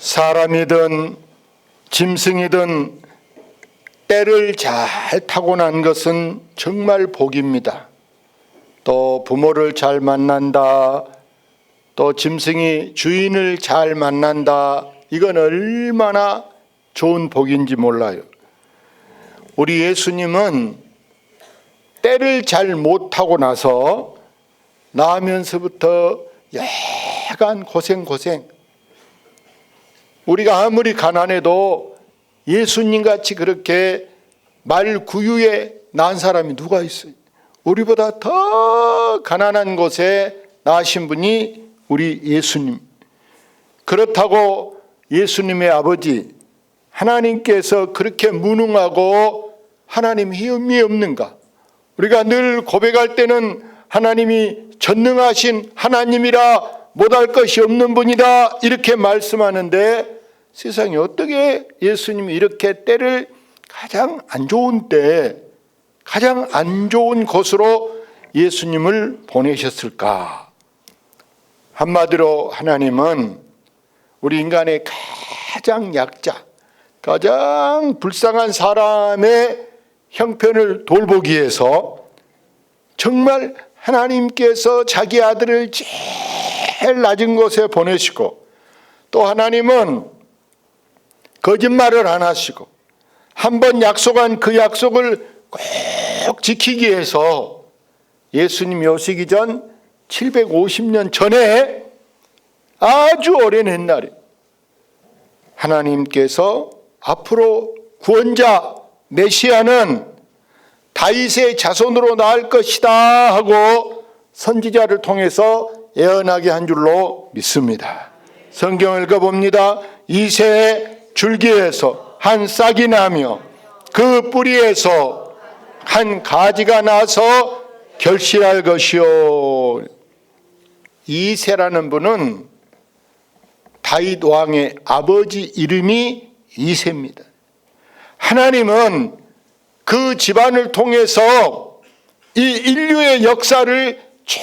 사람이든 짐승이든 때를 잘 타고난 것은 정말 복입니다. 또 부모를 잘 만난다. 또 짐승이 주인을 잘 만난다. 이건 얼마나 좋은 복인지 몰라요. 우리 예수님은 때를 잘 못 타고 나서 나면서부터 야간 고생 고생. 우리가 아무리 가난해도 예수님 같이 그렇게 말 구유에 난 사람이 누가 있어요? 우리보다 더 가난한 곳에 나신 분이 우리 예수님. 그렇다고 예수님의 아버지 하나님께서 그렇게 무능하고 하나님 힘이 없는가? 우리가 늘 고백할 때는 하나님이 전능하신 하나님이라 못할 것이 없는 분이다 이렇게 말씀하는데 세상에 어떻게 예수님이 이렇게 때를 가장 안 좋은 때 가장 안 좋은 곳으로 예수님을 보내셨을까? 한마디로 하나님은 우리 인간의 가장 약자, 가장 불쌍한 사람의 형편을 돌보기 위해서 정말 하나님께서 자기 아들을 제일 낮은 곳에 보내시고 또 하나님은 거짓말을 안 하시고 한 번 약속한 그 약속을 꼭 지키기 위해서 예수님이 오시기 전 750년 전에 아주 오랜 옛날에 하나님께서 앞으로 구원자 메시아는 다윗의 자손으로 나올 것이다 하고 선지자를 통해서 예언하게 한 줄로 믿습니다. 성경을 읽어봅니다. 이새 줄기에서 한 싹이 나며 그 뿌리에서 한 가지가 나서 결실할 것이요. 이세라는 분은 다윗 왕의 아버지 이름이 이세입니다. 하나님은 그 집안을 통해서 이 인류의 역사를 쭉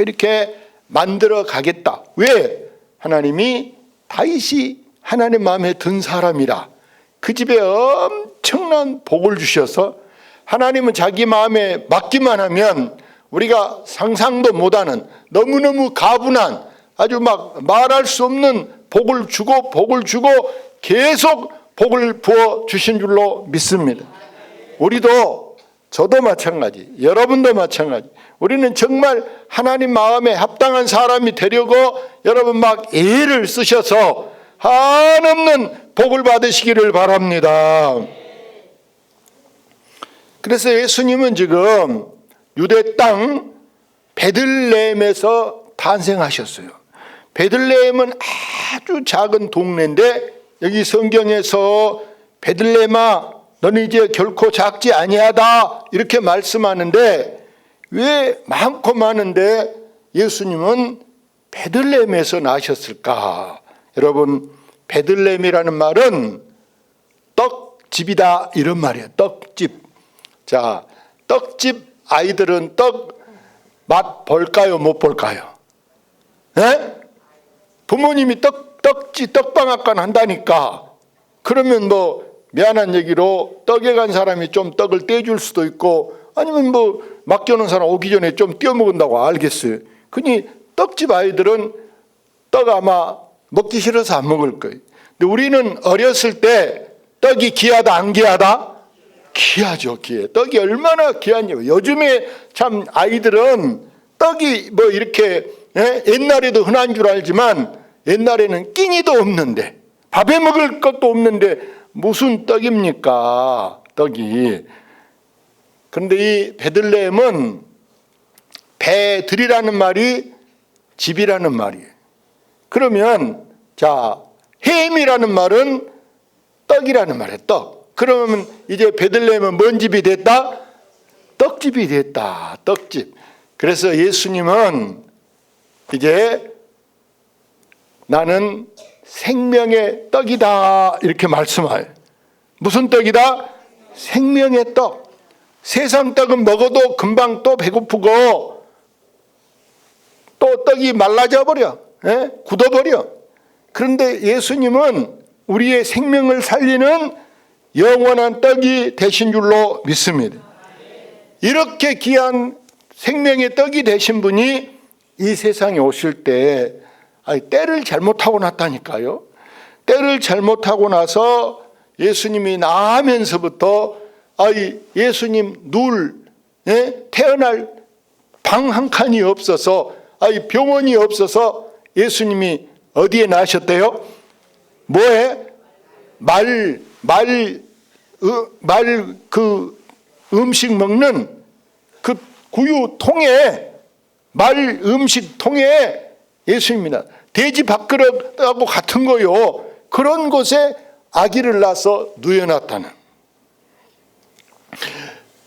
이렇게 만들어 가겠다. 왜? 하나님이 다윗이 하나님 마음에 든 사람이라 그 집에 엄청난 복을 주셔서 하나님은 자기 마음에 맡기만 하면 우리가 상상도 못하는 너무너무 가분한 아주 막 말할 수 없는 복을 주고 복을 주고 계속 복을 부어 주신 줄로 믿습니다. 우리도 저도 마찬가지, 여러분도 마찬가지. 우리는 정말 하나님 마음에 합당한 사람이 되려고 여러분 막 애를 쓰셔서 한없는 복을 받으시기를 바랍니다. 그래서 예수님은 지금 유대 땅 베들레헴에서 탄생하셨어요. 베들레헴은 아주 작은 동네인데 여기 성경에서 베들레헴아 너는 이제 결코 작지 아니하다 이렇게 말씀하는데 왜 많고 많은데 예수님은 베들레헴에서 나셨을까? 여러분 베들레헴이라는 말은 떡집이다 이런 말이에요. 떡집. 자, 떡집 아이들은 떡 맛 볼까요? 못 볼까요? 예? 부모님이 떡 떡지 떡방앗간 한다니까. 그러면 뭐 미안한 얘기로 떡에 간 사람이 좀 떡을 떼줄 수도 있고 아니면 뭐 맡겨놓은 사람 오기 전에 좀 떼어 먹은다고 알겠어요. 그니 떡집 아이들은 떡 아마 먹기 싫어서 안 먹을 거예요. 근데 우리는 어렸을 때 떡이 귀하다 안 귀하다? 귀하죠, 귀해. 떡이 얼마나 귀한지. 요즘에 참 아이들은 떡이 뭐 이렇게 예? 옛날에도 흔한 줄 알지만 옛날에는 끼니도 없는데 밥에 먹을 것도 없는데 무슨 떡입니까? 떡이. 그런데 이 베들레헴은 배들이라는 말이 집이라는 말이에요. 그러면 자 햄이라는 말은 떡이라는 말이에요. 떡. 그러면 이제 베들레헴은 뭔 집이 됐다? 떡집이 됐다. 떡집. 그래서 예수님은 이제 나는 생명의 떡이다. 이렇게 말씀해요. 무슨 떡이다? 생명의 떡. 세상 떡은 먹어도 금방 또 배고프고 또 떡이 말라져 버려. 예? 굳어 버려. 그런데 예수님은 우리의 생명을 살리는 영원한 떡이 되신 줄로 믿습니다. 이렇게 귀한 생명의 떡이 되신 분이 이 세상에 오실 때 아니, 때를 잘못하고 났다니까요. 때를 잘못하고 나서 예수님이 나면서부터 아이 예수님 눌 예? 태어날 방 한 칸이 없어서 아이 병원이 없어서 예수님이 어디에 나셨대요? 뭐에 말 말 말 그 음식 먹는 그 구유 통에 말 음식 통에 예수님이나 돼지 밥그릇하고 같은 거요. 그런 곳에 아기를 낳아서 누여놨다는.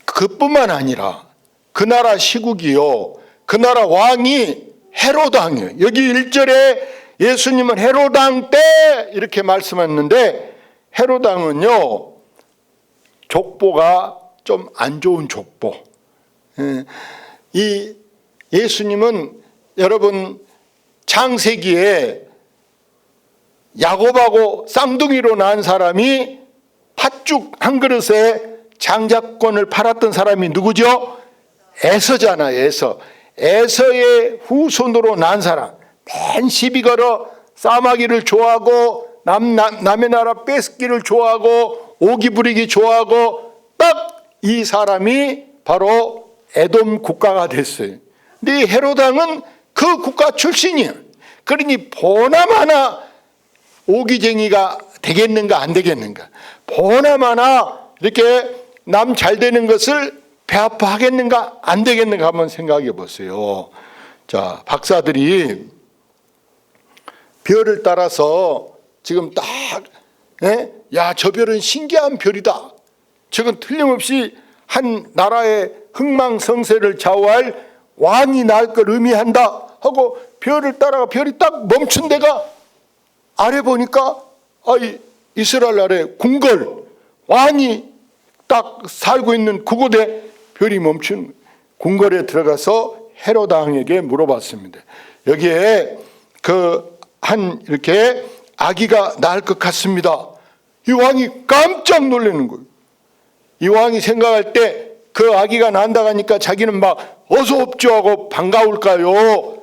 그뿐만 아니라 그 나라 시국이요. 그 나라 왕이 헤로당이에요. 여기 1절에 예수님은 헤로당 때 이렇게 말씀했는데 헤로당은요. 족보가 좀 안 좋은 족보. 예. 이 예수님은 여러분 창세기에 야곱하고 쌍둥이로 낳은 사람이 팥죽 한 그릇에 장자권을 팔았던 사람이 누구죠? 에서잖아, 에서. 에서의 후손으로 난 사람. 맨 시비 걸어 싸마기를 좋아하고 남, 남, 남의 나라 뺏기를 좋아하고 오기 부리기 좋아하고 딱 이 사람이 바로 에돔 국가가 됐어요. 근데 헤로당은 그 국가 출신이에요. 그러니 보나마나 오기쟁이가 되겠는가 안 되겠는가. 보나마나 이렇게 남 잘 되는 것을 배아파 하겠는가 안 되겠는가 한번 생각해 보세요. 자 박사들이 별을 따라서 지금 딱, 예? 야, 저 별은 신기한 별이다. 저건 틀림없이 한 나라의 흥망성쇠를 좌우할 왕이 날 걸 의미한다. 하고 별을 따라가 별이 딱 멈춘 데가 아래 보니까 아 이 이스라엘 아래 궁궐 왕이 딱 살고 있는 그곳에 별이 멈춘 궁궐에 들어가서 헤로드 왕에게 물어봤습니다. 여기에 그 한 이렇게 아기가 낳을 것 같습니다. 이 왕이 깜짝 놀라는 거예요. 이 왕이 생각할 때 그 아기가 난다 하니까 자기는 막 어서 옵죠 하고 반가울까요?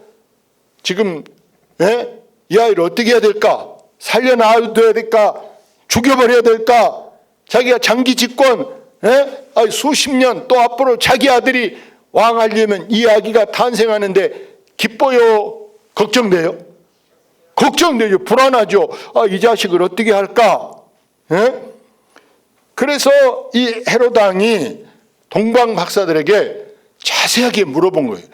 지금 예? 이 아이를 어떻게 해야 될까? 살려놔야 될까? 죽여버려야 될까? 자기가 장기 집권 예? 아니, 수십 년 또 앞으로 자기 아들이 왕하려면 이 아기가 탄생하는데 기뻐요? 걱정돼요? 걱정되죠. 불안하죠. 아, 이 자식을 어떻게 할까? 예? 그래서 이 헤로당이 동방 박사들에게 자세하게 물어본 거예요.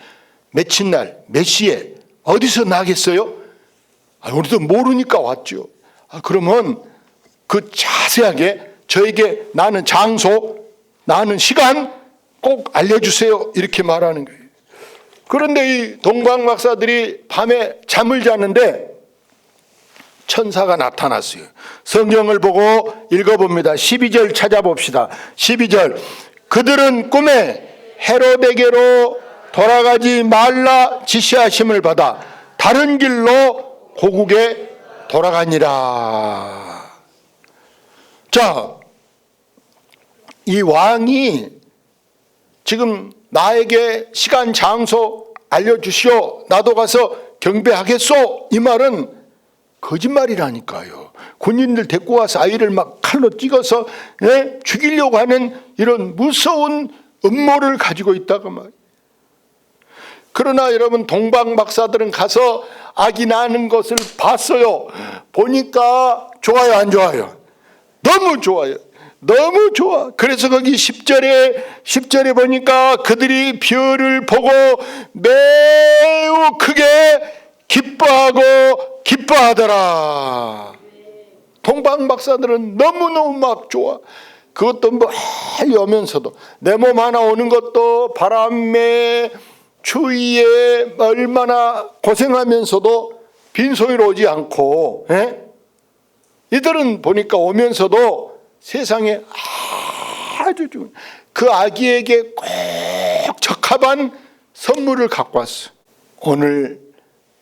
며칠 날, 몇 시에, 어디서 나겠어요? 아, 우리도 모르니까 왔죠. 아, 그러면 그 자세하게 저에게 나는 장소, 나는 시간 꼭 알려주세요. 이렇게 말하는 거예요. 그런데 이 동방 박사들이 밤에 잠을 자는데 천사가 나타났어요. 성경을 보고 읽어봅니다. 12절 찾아봅시다. 12절. 그들은 꿈에 헤로데게로 돌아가지 말라 지시하심을 받아 다른 길로 고국에 돌아가니라. 자, 이 왕이 지금 나에게 시간 장소 알려주시오. 나도 가서 경배하겠소. 이 말은 거짓말이라니까요. 군인들 데리고 와서 아이를 막 칼로 찍어서 예? 죽이려고 하는 이런 무서운 음모를 가지고 있다고 말. 그러나 여러분 동방 박사들은 가서 아기 낳는 것을 봤어요. 보니까 좋아요, 안 좋아요? 너무 좋아요. 너무 좋아. 그래서 거기 10절에 10절에 보니까 그들이 별을 보고 매우 크게 기뻐하고 기뻐하더라. 동방 박사들은 너무너무 막 좋아. 그것도 멀리 오면서도 내 몸 하나 오는 것도 바람에 추위에 얼마나 고생하면서도 빈손으로 오지 않고 에? 이들은 보니까 오면서도 세상에 아주 그 아기에게 꼭 적합한 선물을 갖고 왔어. 오늘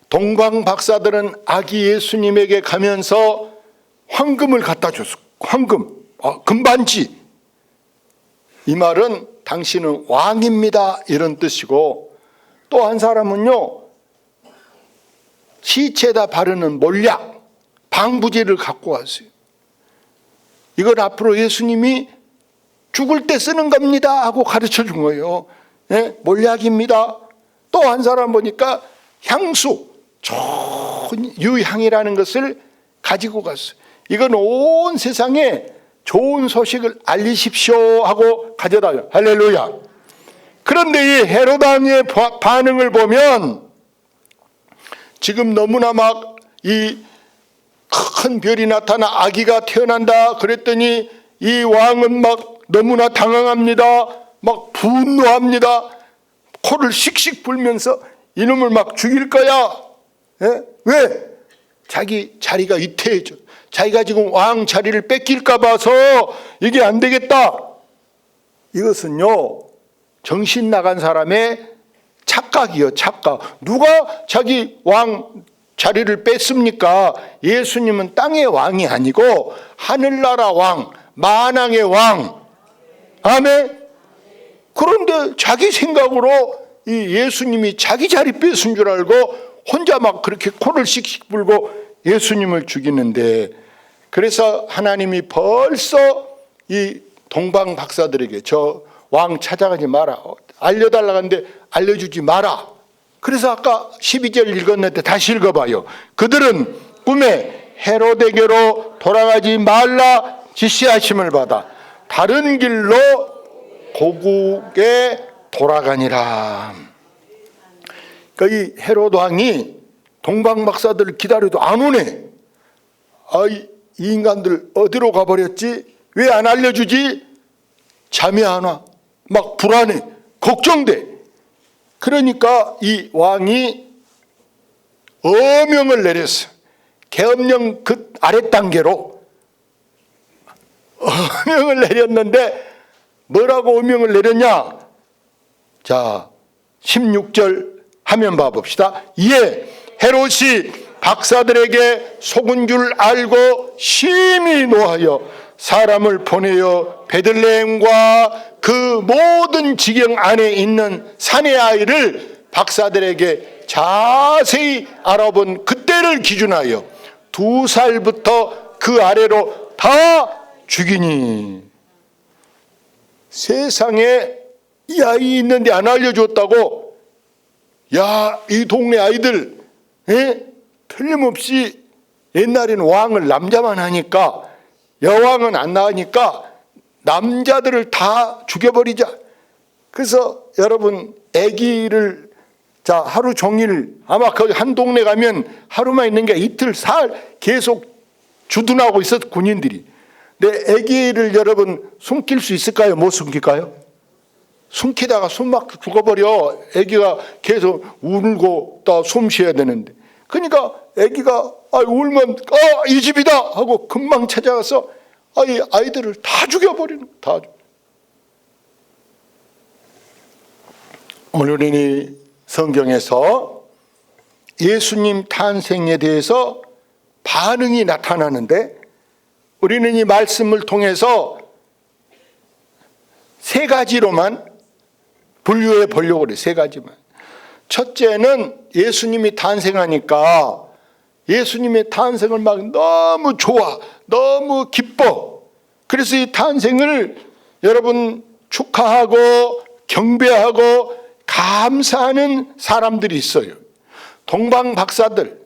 동방 박사들은 아기 예수님에게 가면서 황금을 갖다 줬어. 황금, 아, 금반지. 이 말은 당신은 왕입니다. 이런 뜻이고 또 한 사람은요, 시체에다 바르는 몰약, 방부제를 갖고 왔어요. 이건 앞으로 예수님이 죽을 때 쓰는 겁니다. 하고 가르쳐 준 거예요. 예? 몰약입니다. 또 한 사람 보니까 향수, 좋은 유향이라는 것을 가지고 갔어요. 이건 온 세상에 좋은 소식을 알리십시오 하고 가져다요. 할렐루야. 그런데 이 헤로당의 반응을 보면 지금 너무나 막 이 큰 별이 나타나 아기가 태어난다 그랬더니 이 왕은 막 너무나 당황합니다. 막 분노합니다. 코를 씩씩 불면서 이놈을 막 죽일 거야. 예? 왜? 자기 자리가 위태해져. 자기가 지금 왕 자리를 뺏길까 봐서 이게 안 되겠다. 이것은요, 정신 나간 사람의 착각이요, 착각. 누가 자기 왕 자리를 뺐습니까? 예수님은 땅의 왕이 아니고 하늘나라 왕, 만왕의 왕. 아멘. 그런데 자기 생각으로 이 예수님이 자기 자리 뺏은 줄 알고 혼자 막 그렇게 코를 씩씩 불고 예수님을 죽이는데 그래서 하나님이 벌써 이 동방 박사들에게 저 왕 찾아가지 마라. 알려달라고 하는데 알려주지 마라. 그래서 아까 12절 읽었는데 다시 읽어봐요. 그들은 꿈에 헤로데게로 돌아가지 말라 지시하심을 받아 다른 길로 고국에 돌아가니라. 그러니까 이 헤로드 왕이 동방 박사들을 기다려도 안 오네. 아, 이 인간들 어디로 가버렸지? 왜 안 알려주지? 잠이 안 와. 막 불안해. 걱정돼. 그러니까 이 왕이 어명을 내렸어. 계엄령 그 아래 단계로 어명을 내렸는데 뭐라고 어명을 내렸냐? 자, 16절 화면 봐봅시다. 이에 헤롯이 박사들에게 속은 줄 알고 심히 노하여 사람을 보내어 베들레헴과 그 모든 지경 안에 있는 사내 아이를 박사들에게 자세히 알아본 그때를 기준하여 두 살부터 그 아래로 다 죽이니 세상에 이 아이 있는데 안 알려줬다고 야 이 동네 아이들 에? 틀림없이 옛날에는 왕을 남자만 하니까 여왕은 안 나가니까 남자들을 다 죽여버리자. 그래서 여러분 아기를 자 하루 종일 아마 거기 한 동네 가면 하루만 있는 게 이틀 살 계속 주둔하고 있었 군인들이. 근데 아기를 여러분 숨길 수 있을까요? 못 숨길까요? 숨기다가 숨 막 죽어버려. 아기가 계속 울고 또 숨 쉬어야 되는데. 그러니까 아기가 아, 울면 아, 이 집이다 하고 금방 찾아가서 아이 아이들을 다 죽여버리는 다. 오늘은 이 성경에서 예수님 탄생에 대해서 반응이 나타나는데 우리는 이 말씀을 통해서 세 가지로만 분류해 보려고 그래. 세 가지만. 첫째는 예수님이 탄생하니까 예수님의 탄생을 막 너무 좋아, 너무 기뻐. 그래서 이 탄생을 여러분 축하하고 경배하고 감사하는 사람들이 있어요. 동방 박사들,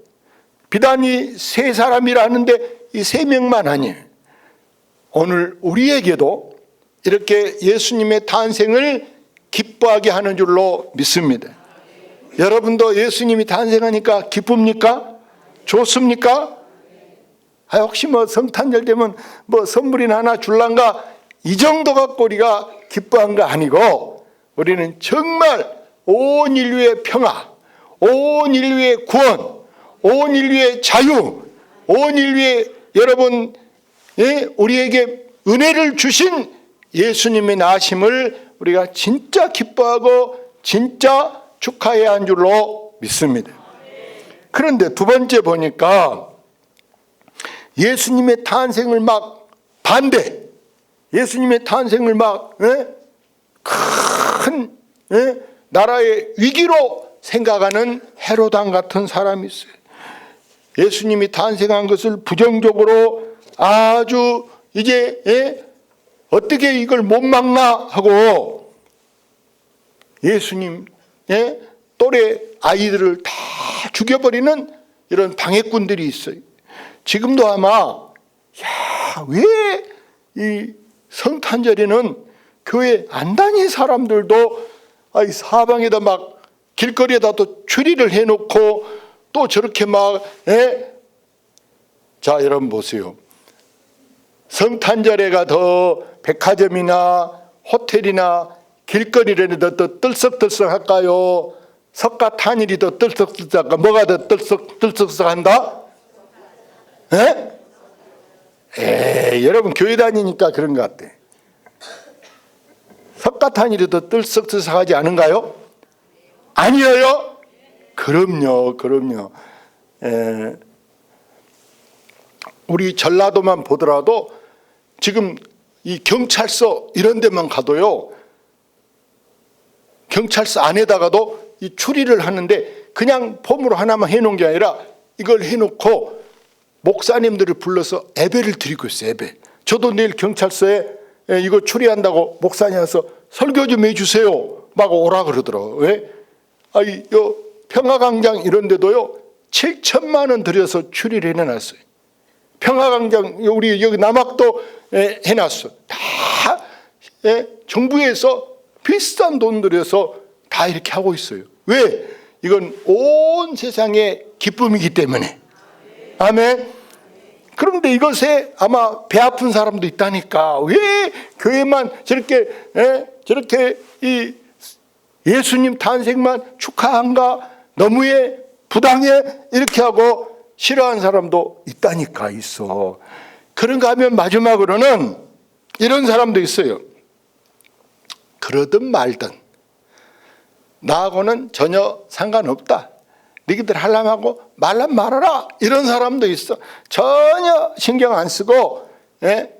비단 이 세 사람이라는데 이 세 명만 아니에요. 오늘 우리에게도 이렇게 예수님의 탄생을 기뻐하게 하는 줄로 믿습니다. 여러분도 예수님이 탄생하니까 기쁩니까? 좋습니까? 아, 혹시 뭐 성탄절 되면 뭐 선물이나 하나 줄란가 이 정도 갖고 우리가 기뻐한 거 아니고 우리는 정말 온 인류의 평화, 온 인류의 구원, 온 인류의 자유, 온 인류의 여러분 예, 우리에게 은혜를 주신 예수님의 나심을 우리가 진짜 기뻐하고 진짜 축하해야 한 줄로 믿습니다. 그런데 두 번째 보니까 예수님의 탄생을 막 반대, 예수님의 탄생을 막, 예? 큰, 예? 나라의 위기로 생각하는 헤로당 같은 사람이 있어요. 예수님이 탄생한 것을 부정적으로 아주 이제 예? 어떻게 이걸 못 막나 하고 예수님 예? 또래 아이들을 다 죽여버리는 이런 방해꾼들이 있어요. 지금도 아마 야왜 이 성탄절에는 교회 안 다닌 사람들도 아이 사방에다 막 길거리에다 또 추리를 해놓고 또 저렇게 막 예? 자, 여러분 보세요. 성탄절에가 더 백화점이나 호텔이나 길거리를 더 뜰썩뜰썩 할까요? 석가 탄일이 더 뜰썩뜰썩 뭐가 더 뜰썩 뜰썩 한다? 예? 에 여러분 교회 다니니까 그런 것 같아. 석가 탄일이 더 뜰썩뜰썩 하지 않은가요? 아니에요? 그럼요, 그럼요. 에, 우리 전라도만 보더라도 지금 이 경찰서 이런 데만 가도요. 경찰서 안에다가도 이 추리를 하는데 그냥 폼으로 하나만 해놓은 게 아니라 이걸 해놓고 목사님들을 불러서 예배를 드리고 있어요. 예배. 저도 내일 경찰서에 예, 이거 추리한다고 목사님 와서 설교 좀 해주세요. 막 오라 그러더라고. 왜? 아이, 요 평화광장 이런 데도요. 7천만 원 들여서 추리를 해놨어요. 평화광장 우리 여기 남학도 에, 해놨어. 다 예, 정부에서 비싼 돈 들여서 다 이렇게 하고 있어요. 왜? 이건 온 세상의 기쁨이기 때문에. 아멘. 그런데 이것에 아마 배 아픈 사람도 있다니까. 왜 교회만 저렇게 예, 저렇게 이 예수님 탄생만 축하한가? 너무해 부당해 이렇게 하고 싫어하는 사람도 있다니까 있어. 그런가 하면 마지막으로는 이런 사람도 있어요. 그러든 말든 나하고는 전혀 상관없다. 너희들 하려면 하고 말란 말아라. 이런 사람도 있어. 전혀 신경 안 쓰고 예?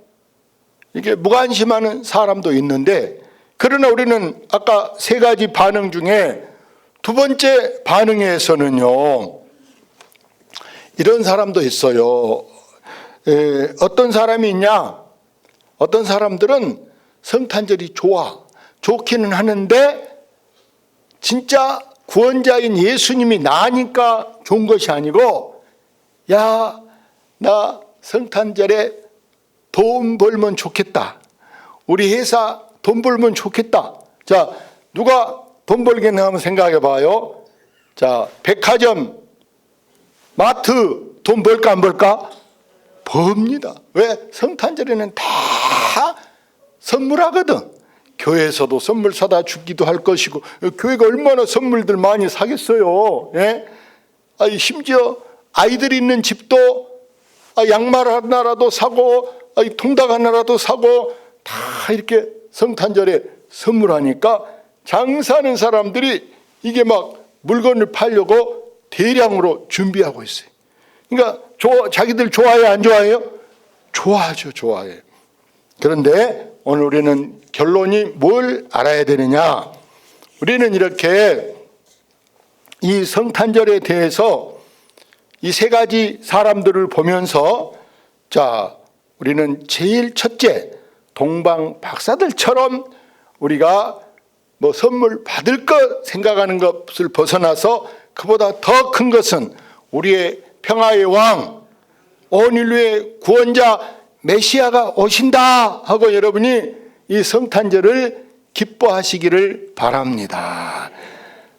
이게 무관심하는 사람도 있는데 그러나 우리는 아까 세 가지 반응 중에 두 번째 반응에서는요. 이런 사람도 있어요. 에, 어떤 사람이 있냐? 어떤 사람들은 성탄절이 좋아. 좋기는 하는데 진짜 구원자인 예수님이 나니까 좋은 것이 아니고 야, 나 성탄절에 돈 벌면 좋겠다. 우리 회사 돈 벌면 좋겠다. 자, 누가 돈 벌겠나 한번 생각해 봐요. 자, 백화점, 마트 돈 벌까 안 벌까? 법니다. 왜? 성탄절에는 다 선물하거든. 교회에서도 선물 사다 주기도 할 것이고 교회가 얼마나 선물들 많이 사겠어요. 예? 아니 심지어 아이들이 있는 집도 아, 양말 하나라도 사고 아, 통닭 하나라도 사고 다 이렇게 성탄절에 선물하니까 장사하는 사람들이 이게 막 물건을 팔려고 대량으로 준비하고 있어요. 그러니까 조, 자기들 좋아해요, 안 좋아해요? 좋아하죠, 좋아해. 그런데 오늘 우리는 결론이 뭘 알아야 되느냐? 우리는 이렇게 이 성탄절에 대해서 이 세 가지 사람들을 보면서 자, 우리는 제일 첫째 동방 박사들처럼 우리가 뭐 선물 받을 것 생각하는 것을 벗어나서 그보다 더 큰 것은 우리의 평화의 왕, 온 인류의 구원자 메시아가 오신다 하고 여러분이 이 성탄절을 기뻐하시기를 바랍니다.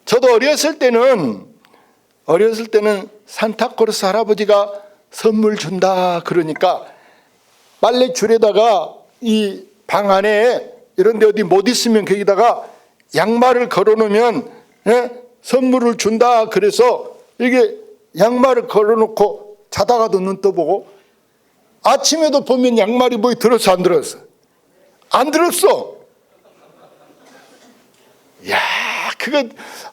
저도 어렸을 때는 어렸을 때는 산타크로스 할아버지가 선물 준다 그러니까 빨래 줄에다가 이 방 안에 이런 데 어디 못 있으면 거기다가 양말을 걸어 놓으면 예? 선물을 준다 그래서 이게 양말을 걸어 놓고 자다가도 눈 떠보고 아침에도 보면 양말이 뭐 들었어 안 들었어? 안 들었어. 야, 그거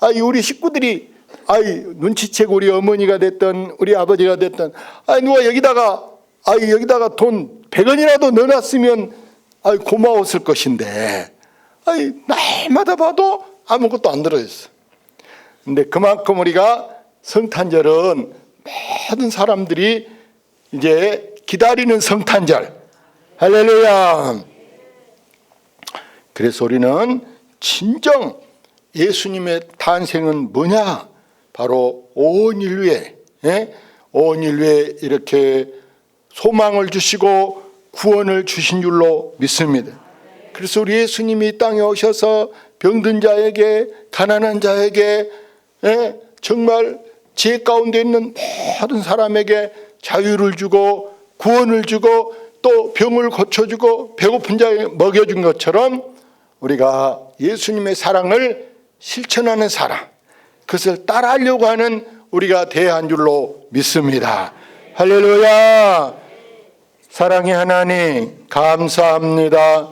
아, 우리 식구들이 아이 눈치채고 우리 어머니가 됐던 우리 아버지가 됐던 아이 누가 여기다가 아이 여기다가 돈 100원이라도 넣어놨으면 아이 고마웠을 것인데 아이 날마다 봐도 아무것도 안 들어있어. 근데 그만큼 우리가 성탄절은 모든 사람들이 이제 기다리는 성탄절. 할렐루야. 그래서 우리는 진정 예수님의 탄생은 뭐냐? 바로 온 인류에, 예? 온 인류에 이렇게 소망을 주시고 구원을 주신 줄로 믿습니다. 그래서 우리 예수님이 이 땅에 오셔서 병든 자에게, 가난한 자에게, 예? 정말 죄 가운데 있는 모든 사람에게 자유를 주고 구원을 주고 또 병을 고쳐주고 배고픈 자에게 먹여준 것처럼 우리가 예수님의 사랑을 실천하는 사람, 그것을 따라하려고 하는 우리가 대한 줄로 믿습니다. 할렐루야! 사랑의 하나님, 감사합니다.